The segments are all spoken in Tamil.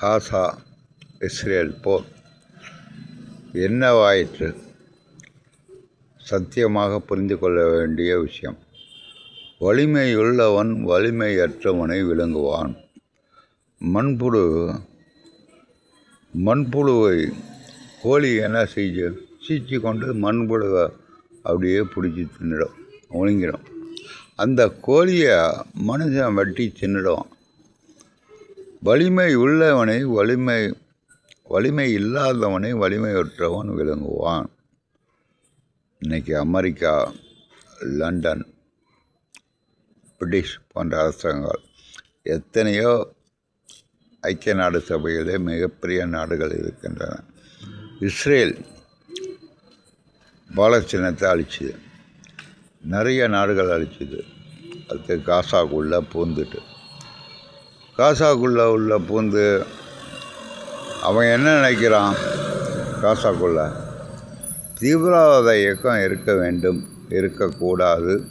காசா இஸ்ரேல் போர். என்னவாயிற்று சத்தியமாக புரிந்து கொள்ள வேண்டிய விஷயம். வலிமையுள்ளவன் வலிமையற்றவனை விளங்குவான். மண்புழு மண்புழுவை கோழி என்ன செய்யும் சீச்சி கொண்டு மண்புழுவை அப்படியே பிடிச்சி தின்னுடும் ஒழுங்கிடும். அந்த கோழியை மனுஷன் வெட்டி தின்னுடுவான். வலிமை உள்ளவனை வலிமை வலிமை இல்லாதவனை வலிமையற்றவன் விளங்குவான். இன்றைக்கி அமெரிக்கா லண்டன் பிரிட்டிஷ் போன்ற அரசாங்கங்கள் எத்தனையோ ஐக்கிய நாடு சபையிலே மிகப்பெரிய நாடுகள் இருக்கின்றன. இஸ்ரேல் பாலஸ்தீனத்தை அழிச்சுது. நிறைய நாடுகள் அழிச்சுது. அது காசாக்குள்ளே பூந்துட்டு காசாக்குள்ளே உள்ள பூந்து அவன் என்ன நினைக்கிறான்? காசாக்குள்ளே. தீவிரவாத இயக்கம் இருக்க வேண்டும் இருக்கக்கூடாது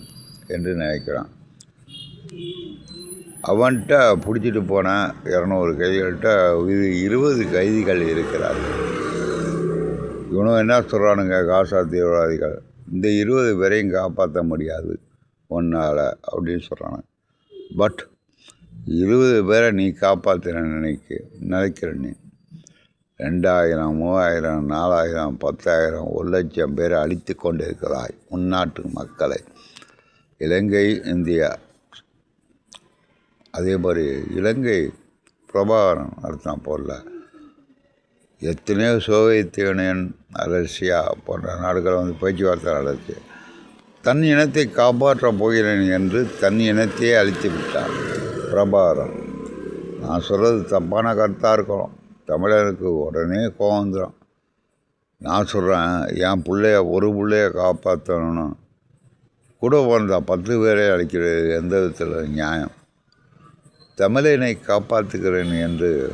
என்று நினைக்கிறான். அவன்கிட்ட பிடிச்சிட்டு போன இரநூறு கைதிகள்கிட்ட இது இருபது கைதிகள் இருக்கிறார்கள். இவனும் என்ன சொல்கிறானுங்க காசா தீவிரவாதிகள். இந்த இருபது பேரையும் காப்பாற்ற முடியாது. ஒன்றால் அப்படின்னு சொல்கிறானுங்க பட் இருபது பேரை நீ காப்பாற்றின நினைக்க நினைக்கிற நீ. ரெண்டாயிரம் மூவாயிரம் நாலாயிரம் பத்தாயிரம் ஒரு லட்சம் பேரை அழித்து கொண்டிருக்கிறாய் உள்நாட்டு மக்களை. இலங்கை இந்தியா. அதே மாதிரி இலங்கை பிரபாகரன் அர்த்தம் போடல எத்தனையோ சோவியத் யூனியன் ரஷ்யா போன்ற நாடுகள் வந்து பேச்சுவார்த்தை நடத்தி தன் இனத்தை காப்பாற்றப் போகிறேன் என்று தன் இனத்தையே அழித்து விட்டான். பிரபாகரன் நான் சொல்கிறது தப்பான கருத்தாக இருக்கணும். தமிழனுக்கு உடனே கோவம் வந்துடும் நான் சொல்கிறேன் என் பிள்ளைய ஒரு பிள்ளைய காப்பாற்றணும்னு கூட பிறந்த பத்து பேரை அழிக்கிறது எந்த விதத்தில் நியாயம்? தமிழனை காப்பாற்றுகிறேன் என்று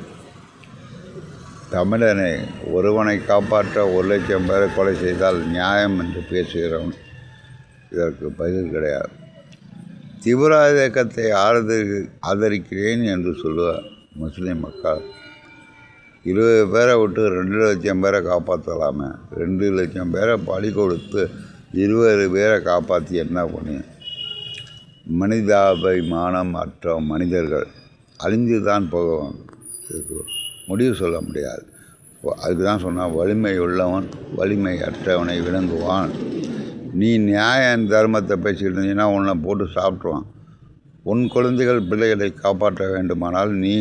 தமிழனை ஒருவனை காப்பாற்ற ஒரு லட்சம் பேரை கொலை செய்தால் நியாயம் என்று பேசுகிறவன். இதற்கு பதில் கிடையாது. தீவிரவாத இயக்கத்தை ஆதரி ஆதரிக்கிறேன் என்று சொல்லுவார் முஸ்லீம் மக்கள். இருபது பேரை விட்டு ரெண்டு லட்சம் பேரை காப்பாற்றலாமே. ரெண்டு லட்சம் பேரை பலி கொடுத்து இருபது பேரை காப்பாற்றி என்ன பண்ணி மனிதாபிமானம் அற்ற மனிதர்கள். அழிஞ்சு தான் போக முடிவு சொல்ல முடியாது. அதுக்கு தான் சொன்னால் வலிமை உள்ளவன் வலிமை அற்றவனை விளங்குவான். நீ நியாயம் தர்மத்தை பேசிக்கிட்டு இருந்தீங்கன்னா உன்னை போட்டு சாப்பிட்ருவான் உன் குழந்தைகள் பிள்ளைகளை காப்பாற்ற வேண்டுமானால் நீ